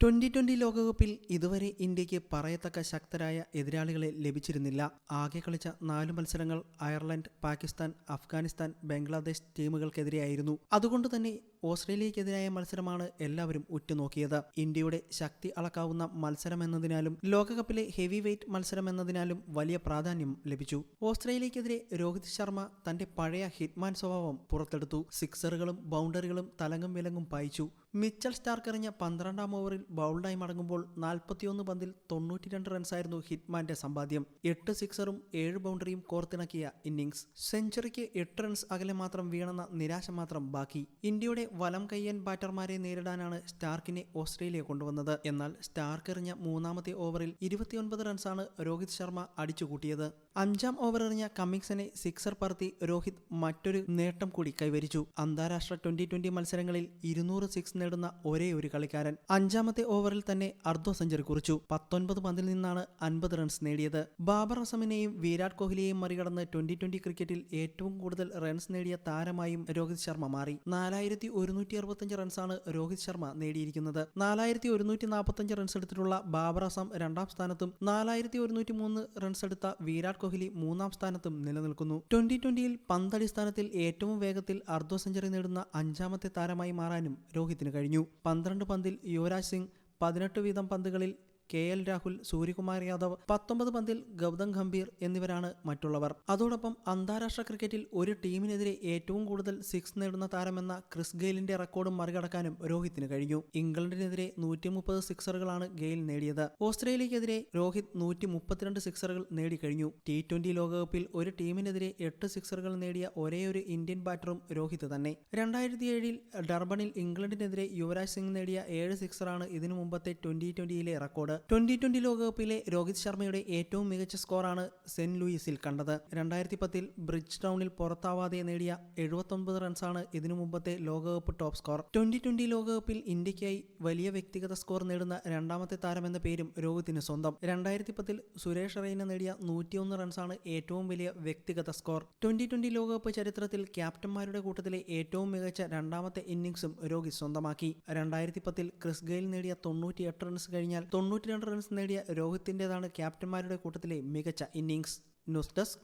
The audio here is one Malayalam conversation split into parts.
ട്വന്റി ട്വന്റി ലോകകപ്പിൽ ഇതുവരെ ഇന്ത്യയ്ക്ക് പറയത്തക്ക ശക്തരായ എതിരാളികളെ ലഭിച്ചിരുന്നില്ല. ആകെ കളിച്ച നാല് മത്സരങ്ങൾ അയർലൻഡ് പാകിസ്ഥാൻ അഫ്ഗാനിസ്ഥാൻ ബംഗ്ലാദേശ് ടീമുകൾക്കെതിരെയായിരുന്നു. അതുകൊണ്ട് തന്നെ ഓസ്ട്രേലിയക്കെതിരായ മത്സരമാണ് എല്ലാവരും ഉറ്റുനോക്കിയത്. ഇന്ത്യയുടെ ശക്തി അളക്കാവുന്ന മത്സരമെന്നതിനാലും ലോകകപ്പിലെ ഹെവി വെയ്റ്റ് മത്സരമെന്നതിനാലും വലിയ പ്രാധാന്യം ലഭിച്ചു. ഓസ്ട്രേലിയക്കെതിരെ രോഹിത് ശർമ്മ തന്റെ പഴയ ഹിറ്റ്മാൻ സ്വഭാവം പുറത്തെടുത്തു. സിക്സറുകളും ബൗണ്ടറികളും തലങ്ങും വിലങ്ങും പായിച്ചു. മിച്ചൽ സ്റ്റാർക്ക് എറിഞ്ഞ പന്ത്രണ്ടാം ഓവറിൽ ബൗൾഡായി മടങ്ങുമ്പോൾ നാൽപ്പത്തിയൊന്ന് പന്തിൽ തൊണ്ണൂറ്റിരണ്ട് റൺസായിരുന്നു ഹിറ്റ്മാന്റെ സമ്പാദ്യം. എട്ട് സിക്സറും ഏഴ് ബൗണ്ടറിയും കോർത്തിണക്കിയ ഇന്നിംഗ്സ്. സെഞ്ചുറിക്ക് എട്ട് റൺസ് അകലെ മാത്രം വീണെന്ന നിരാശ മാത്രം ബാക്കി. ഇന്ത്യയുടെ വലം കയ്യൻ ബാറ്റർമാരെ നേരിടാനാണ് സ്റ്റാർക്കിനെ ഓസ്ട്രേലിയ കൊണ്ടുവന്നത്. എന്നാൽ സ്റ്റാർക്ക് എറിഞ്ഞ മൂന്നാമത്തെ ഓവറിൽ ഇരുപത്തിയൊൻപത് റൺസാണ് രോഹിത് ശർമ്മ അടിച്ചുകൂട്ടിയത്. അഞ്ചാം ഓവർ എറിഞ്ഞ കമ്മിങ്സിനെ സിക്സർ പറത്തി രോഹിത് മറ്റൊരു നേട്ടം കൂടി കൈവരിച്ചു. അന്താരാഷ്ട്ര ട്വന്റി ട്വന്റി മത്സരങ്ങളിൽ ഇരുന്നൂറ് സിക്സ് നേടുന്ന ഒരേ ഒരു കളിക്കാരൻ. അഞ്ചാമത്തെ ഓവറിൽ തന്നെ അർദ്ധ സെഞ്ചുറി കുറിച്ചു. പത്തൊൻപത് പന്തിൽ നിന്നാണ് അൻപത് റൺസ് നേടിയത്. ബാബർ അസമിനെയും വിരാട് കോഹ്ലിയെയും മറികടന്ന് ട്വന്റി ട്വന്റി ക്രിക്കറ്റിൽ ഏറ്റവും കൂടുതൽ റൺസ് നേടിയ താരമായും രോഹിത് ശർമ്മ മാറി. നാലായിരത്തി ഒരുന്നൂറ്റി അറുപത്തഞ്ച് റൺസാണ് രോഹിത് ശർമ്മ നേടിയിരിക്കുന്നത്. നാലായിരത്തി ഒരുന്നൂറ്റി നാൽപ്പത്തഞ്ച് റൺസ് എടുത്തിട്ടുള്ള ബാബർ അസം രണ്ടാം സ്ഥാനത്തും നാലായിരത്തി ഒരുന്നൂറ്റി മൂന്ന് റൺസ് എടുത്ത വിരാട് കോഹ്ലി മൂന്നാം സ്ഥാനത്തും നിലനിൽക്കുന്നു. ട്വന്റി ട്വന്റിയിൽ പന്തടിസ്ഥാനത്തിൽ ഏറ്റവും വേഗത്തിൽ അർദ്ധ സെഞ്ചുറി നേടുന്ന അഞ്ചാമത്തെ താരമായി മാറാനും രോഹിത്തിന് കഴിഞ്ഞു. പന്ത്രണ്ട് പന്തിൽ യുവരാജ് സിംഗ് പതിനെട്ട് വീതം പന്തുകളിൽ കെ എൽ രാഹുൽ സൂര്യകുമാർ യാദവ് പത്തൊമ്പത് പന്തിൽ ഗൗതം ഗംഭീർ എന്നിവരാണ് മറ്റുള്ളവർ. അതോടൊപ്പം അന്താരാഷ്ട്ര ക്രിക്കറ്റിൽ ഒരു ടീമിനെതിരെ ഏറ്റവും കൂടുതൽ സിക്സ് നേടുന്ന താരമെന്ന ക്രിസ് ഗെയിലിന്റെ റെക്കോർഡും മറികടക്കാനും രോഹിത്തിന് കഴിഞ്ഞു. ഇംഗ്ലണ്ടിനെതിരെ നൂറ്റി മുപ്പത് സിക്സറുകളാണ് ഗെയിൽ നേടിയത്. ഓസ്ട്രേലിയക്കെതിരെ രോഹിത് നൂറ്റി മുപ്പത്തിരണ്ട് സിക്സറുകൾ നേടിക്കഴിഞ്ഞു ടി ട്വന്റി ലോകകപ്പിൽ ഒരു ടീമിനെതിരെ എട്ട് സിക്സറുകൾ നേടിയ ഒരേയൊരു ഇന്ത്യൻ ബാറ്ററും രോഹിത് തന്നെ. രണ്ടായിരത്തി ഏഴിൽ ഡർബണിൽ ഇംഗ്ലണ്ടിനെതിരെ യുവരാജ് സിംഗ് നേടിയ ഏഴ് സിക്സറാണ് ഇതിനു മുമ്പത്തെ ട്വന്റി ട്വന്റിയിലെ റെക്കോർഡ്. ട്വന്റി ട്വന്റി ലോകകപ്പിലെ രോഹിത് ശർമ്മയുടെ ഏറ്റവും മികച്ച സ്കോറാണ് സെന്റ് ലൂയിസിൽ കണ്ടത്. രണ്ടായിരത്തി പത്തിൽ ബ്രിഡ്ജ് ടൗണിൽ പുറത്താവാതെ നേടിയ എഴുപത്തൊൻപത് റൺസാണ് ഇതിനു മുമ്പത്തെ ലോകകപ്പ് ടോപ്പ് സ്കോർ. ട്വന്റി ട്വന്റി ലോകകപ്പിൽ ഇന്ത്യയ്ക്കായി വലിയ വ്യക്തിഗത സ്കോർ നേടുന്ന രണ്ടാമത്തെ താരം എന്ന പേരും രോഹിത്തിന് സ്വന്തം. രണ്ടായിരത്തി പത്തിൽ സുരേഷ് റെയ്ന നേടിയ നൂറ്റിയൊന്ന് റൺസാണ് ഏറ്റവും വലിയ വ്യക്തിഗത സ്കോർ. ട്വന്റി ട്വന്റി ലോകകപ്പ് ചരിത്രത്തിൽ ക്യാപ്റ്റന്മാരുടെ കൂട്ടത്തിലെ ഏറ്റവും മികച്ച രണ്ടാമത്തെ ഇന്നിംഗ്സും രോഹിത് സ്വന്തമാക്കി. രണ്ടായിരത്തി പത്തിൽ ക്രിസ് ഗെയിൽ നേടിയ തൊണ്ണൂറ്റിയെട്ട് റൺസ് കഴിഞ്ഞാൽ തൊണ്ണൂറ്റിരണ്ട് റൺസ് നേടിയ രോഹിത്തിന്റെതാണ് ക്യാപ്റ്റന്മാരുടെ കൂട്ടത്തിലെ മികച്ച innings news desk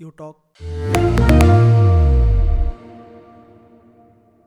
you talk